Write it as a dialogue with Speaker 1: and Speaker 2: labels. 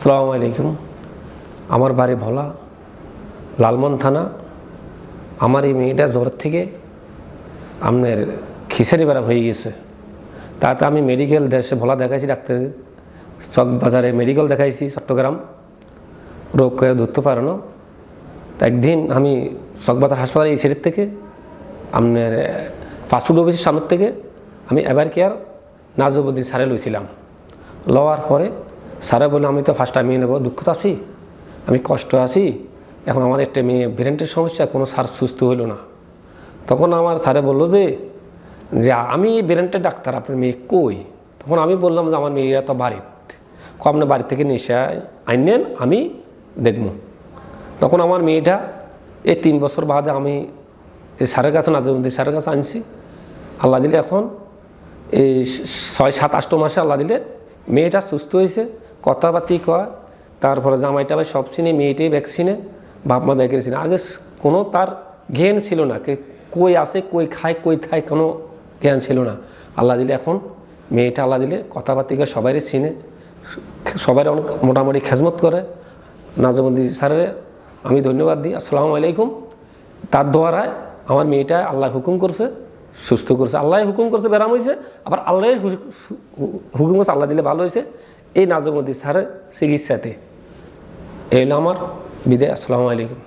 Speaker 1: সালামু আলাইকুম। আমার বাড়ি ভোলা লালমন থানা। আমার এই মেয়েটা জ্বর থেকে আপনার খিসারি বেড়া হয়ে গেছে। তাতে আমি মেডিকেল দেশে ভোলা দেখাইছি, ডাক্তার চক বাজারে মেডিকেল দেখাইছি, চট্টগ্রাম। রোগ করে ধরতে পারে না। তা একদিন আমি চকবাজার হাসপাতালে এই সাইডের থেকে আপনার পাসপোর্ট অফিসের সামনের থেকে আমি এবার কেয়ার নাজুবুদ্দিন সারে লইছিলাম। লওয়ার পরে স্যারে বলল, আমি তো ফার্স্ট টাইম নেব, দুঃখ তো আছি আমি কষ্ট আছি। এখন আমার একটা মেয়ে ব্রেনটের সমস্যা, কোনো সার সুস্থ হইল না। তখন আমার স্যারে বলল যে যে আমি ব্রেনটের ডাক্তার, আপনার মেয়ে কই? তখন আমি বললাম যে, আমার মেয়েরা তো বাড়িতে। ক আপনার বাড়ি থেকে নিশা আইনেন, আমি দেখব। তখন আমার মেয়েটা, এই তিন বছর বাদে আমি এই স্যারের কাছে, নাজমুদ্দিন স্যারের কাছে আনছি। আল্লাহ দিলে এখন এই ছয় সাত আষ্ট মাসে আল্লাহ দিলে মেয়েটা সুস্থ হয়েছে। কথাবার্তি কয়, তারপরে জামাইটা ভাই সব চিনে, মেয়েটাই ভ্যাকসিনে বাপ মা ভ্যাকসিনে আগে কোনো তার জ্ঞান ছিল না কে কই আসে কই খায় কই খায়, কোনো জ্ঞান ছিল না। আল্লাহ দিলে এখন মেয়েটা আল্লাহ দিলে কথাবার্তি কয় সবাই চিনে। সবাই অনেক মোটামুটি খেজমত করে। নাজমুদ্দিন স্যারের আমি ধন্যবাদ দিই। আসসালামু আলাইকুম। তার দ্বারায় আমার মেয়েটা আল্লাহ হুকুম করছে, সুস্থ করছে। আল্লাহ হুকুম করছে, ব্যারাম হয়েছে আবার আল্লাহ হুকুম করছে, আল্লাহ দিলে ভালো হয়েছে এই নাজমুদ্দিন স্যারের চিকিৎসাতে। এই হলো আমার বিদায় আসসালামু আলাইকুম।